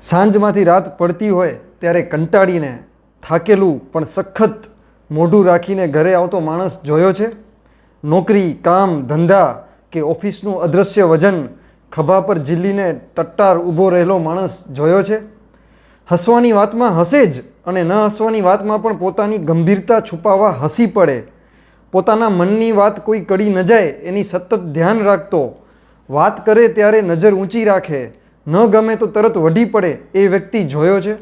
સાંજમાંથી રાત પડતી હોય ત્યારે કંટાળીને થાકેલું પણ સખત મોઢું રાખીને ઘરે આવતો માણસ જોયો છે? નોકરી, કામ, ધંધા કે ઓફિસનું અદૃશ્ય વજન ખભા પર ઝીલીને ટટ્ટાર ઊભો રહેલો માણસ જોયો છે? હસવાની વાતમાં હસે જ અને ન હસવાની વાતમાં પણ પોતાની ગંભીરતા છુપાવવા હસી પડે. પોતાના મનની વાત કોઈ કડી ન જાય એની સતત ધ્યાન રાખતો. વાત કરે ત્યારે નજર ઊંચી રાખે. ન ગમે તો તરત વઢી પડે એ વ્યક્તિ જોયો છે?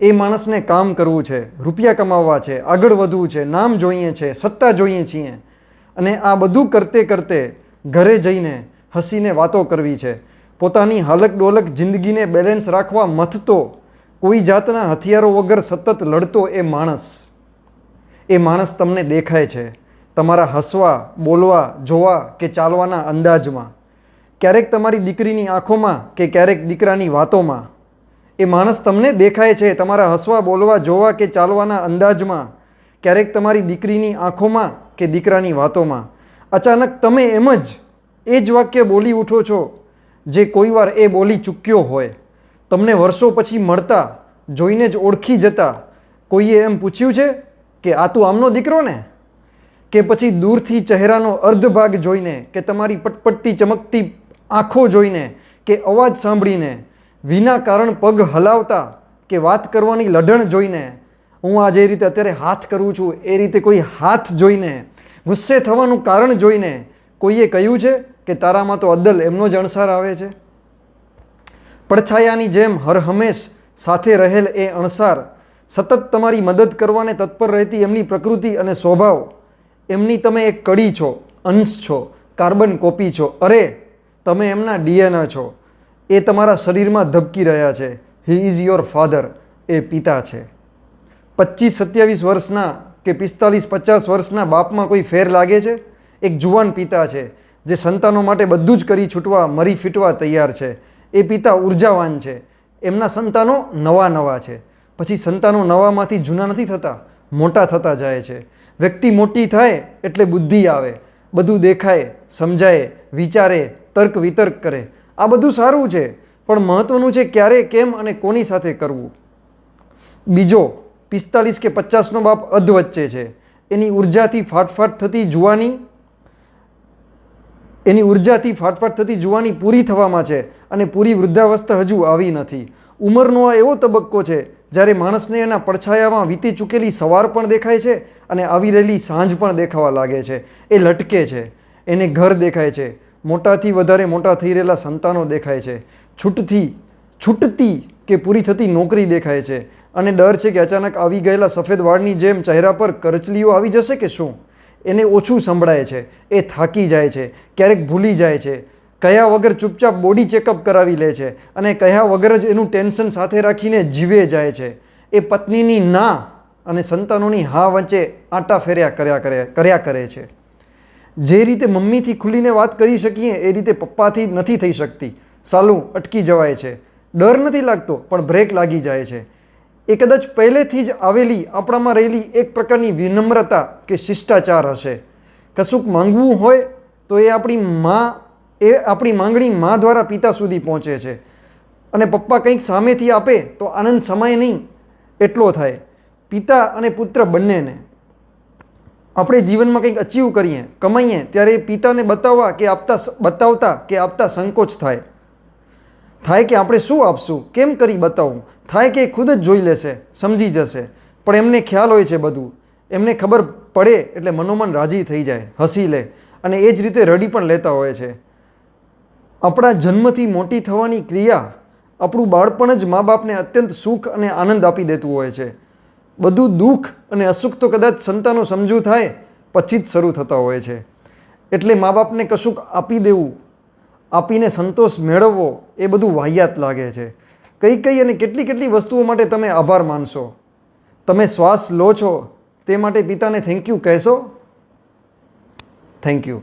એ માણસને કામ કરવું છે, રૂપિયા કમાવવા છે, આગળ વધવું છે, નામ જોઈએ છે, સત્તા જોઈએ છીએ. અને આ બધું કરતે કરતે ઘરે જઈને હસીને વાતો કરવી છે. પોતાની હાલક ડોલક જિંદગીને બેલેન્સ રાખવા મથતો કોઈ જાતના હથિયારો વગર સતત લડતો એ માણસ. એ માણસ તમને દેખાય છે. તમારા હસવા, બોલવા, જોવા કે ચાલવાના અંદાજમાં. ક્યારેક તમારી દીકરીની આંખોમાં કે ક્યારેક દીકરાની વાતોમાં, એ માણસ તમને દેખાય છે, તમારા હસવા, બોલવા, જોવા કે ચાલવાના અંદાજમાં, ક્યારેક તમારી દીકરીની આંખોમાં કે દીકરાની વાતોમાં. અચાનક તમે એમ જ, એ જ વાક્ય બોલી ઉઠો છો, જે કોઈવાર એ બોલી ચૂક્યો હોય. તમને વર્ષો પછી મળતા, જોઈને જ ઓળખી જતા, કોઈએ એમ પૂછ્યું છે કે, આ તું આમનો દીકરો ને? કે પછી દૂરથી ચહેરાનો અર્ધ ભાગ જોઈને કે તમારી પટપટતી ચમકતી આંખો જોઈને કે અવાજ સાંભળીને, વિના કારણ પગ હલાવતા કે વાત કરવાની લઢણ જોઈને, હું આ જે રીતે અત્યારે હાથ કરું છું, એ રીતે કોઈ હાથ જોઈને, ગુસ્સે થવાનું કારણ જોઈને કોઈએ કહ્યું છે કે તારામાં તો અદ્દલ એમનો જ અણસાર આવે છે? પડછાયાની જેમ હરહંમેશ સાથે રહેલ એ અણસાર, સતત તમારી મદદ કરવાને તત્પર રહેતી એમની પ્રકૃતિ અને સ્વભાવ, એમની તમે એક કડી છો, અંશ છો, કાર્બન કોપી છો. અરે તમે એમના ડીએનએ છો. એ તમારા શરીરમાં ધબકી રહ્યા છે. He is your father. એ પિતા છે. પચીસ સત્યાવીસ વર્ષના કે પિસ્તાલીસ પચાસ વર્ષના બાપમાં કોઈ ફેર લાગે છે? એક જુવાન પિતા છે, જે સંતાનો માટે બધું જ કરી છૂટવા, મરી ફીટવા તૈયાર છે. એ પિતા ઉર્જાવાન છે. એમના સંતાનો નવા નવા છે. પછી સંતાનો નવામાંથી જૂના નથી થતા, મોટા થતા જાય છે. વ્યક્તિ મોટી થાય એટલે બુદ્ધિ આવે. બધું દેખાય, સમજાય, વિચારે તર્ક વિતર્ક કરે. આ બધું સારું છે, પણ મહત્ત્વનું છે ક્યારે, કેમ અને કોની સાથે કરવું. બીજો, પિસ્તાલીસ કે પચાસનો બાપ અધ વચ્ચે છે. એની ઉર્જાથી ફાટફાટ થતી જુવાની, એની ઉર્જાથી ફાટફાટ થતી જુવાની પૂરી થવામાં છે અને પૂરી વૃદ્ધાવસ્થા હજુ આવી નથી. ઉંમરનો આ એવો તબક્કો છે જ્યારે માણસને એના પડછાયામાં વીતી ચૂકેલી સવાર પણ દેખાય છે અને આવી રહેલી સાંજ પણ દેખાવા લાગે છે. એ લટકે છે. એને ઘર દેખાય છે. મોટાથી વધારે મોટા થઈ રહેલા સંતાનો દેખાય છે. છૂટથી, છૂટતી કે પૂરી થતી નોકરી દેખાય છે. અને ડર છે કે અચાનક આવી ગયેલા સફેદ વાળની જેમ ચહેરા પર કરચલીઓ આવી જશે કે શું? એને ઓછું સંભળાય છે. એ થાકી જાય છે. ક્યારેક ભૂલી જાય છે. કયા વગર ચૂપચાપ બોડી ચેકઅપ કરાવી લે છે અને કયા વગર જ એનું ટેન્શન સાથે રાખીને જીવે જાય છે. એ પત્નીની ના અને સંતાનોની હા વચ્ચે આંટા ફેર્યા કર્યા કરે કર્યા કરે છે. જે રીતે મમ્મીથી ખુલીને વાત કરી શકીએ, એ રીતે પપ્પાથી નથી થઈ શકતી. સાલું અટકી જવાય છે. ડર નથી લાગતો, પણ બ્રેક લાગી જાય છે. એ કદાચ પહેલેથી જ આવેલી, આપણામાં રહેલી એક પ્રકારની વિનમ્રતા કે શિષ્ટાચાર હશે. કશુંક માંગવું હોય, તો એ આપણી મા, એ આપણી માંગણી મા દ્વારા પિતા સુધી પહોંચે છે. અને પપ્પા કંઈક સામેથી આપે, તો આનંદ સમાય નહીં. એટલો થાય. પિતા અને પુત્ર બંનેને આપણે જીવનમાં કંઈક અચીવ કરીએ, કમાઈએ, ત્યારે પિતાને બતાવવા કે આપતા બતાવતા કે આપતા સંકોચ થાય. થાય કે આપણે શું આપશું, કેમ કરી બતાવું, થાય કે ખુદ જ જોઈ લેશે, સમજી જશે. પણ એમને ખ્યાલ હોય છે બધું. એમને ખબર પડે એટલે મનોમન રાજી થઈ જાય, હસી લે. અને એ જ રીતે રડી પણ લેતા હોય છે. આપણા જન્મથી મોટી થવાની ક્રિયા આપણું બાળપણ જ મા બાપને અત્યંત સુખ અને આનંદ આપી દેતું હોય છે. બધું દુઃખ અને અસુખ તો કદાચ સંતાનો સમજૂ થાય, પછી જ શરૂ થતા હોય છે. એટલે મા બાપને કશુંક આપી દેવું, આપીને સંતોષ મેળવવો, એ બધું વાહિયાત લાગે છે. કઈ કઈ અને કેટલી કેટલી વસ્તુઓ માટે તમે આભાર માનશો? તમે શ્વાસ લો છો, તે માટે પિતાને થેન્ક યુ કહેશો? Thank you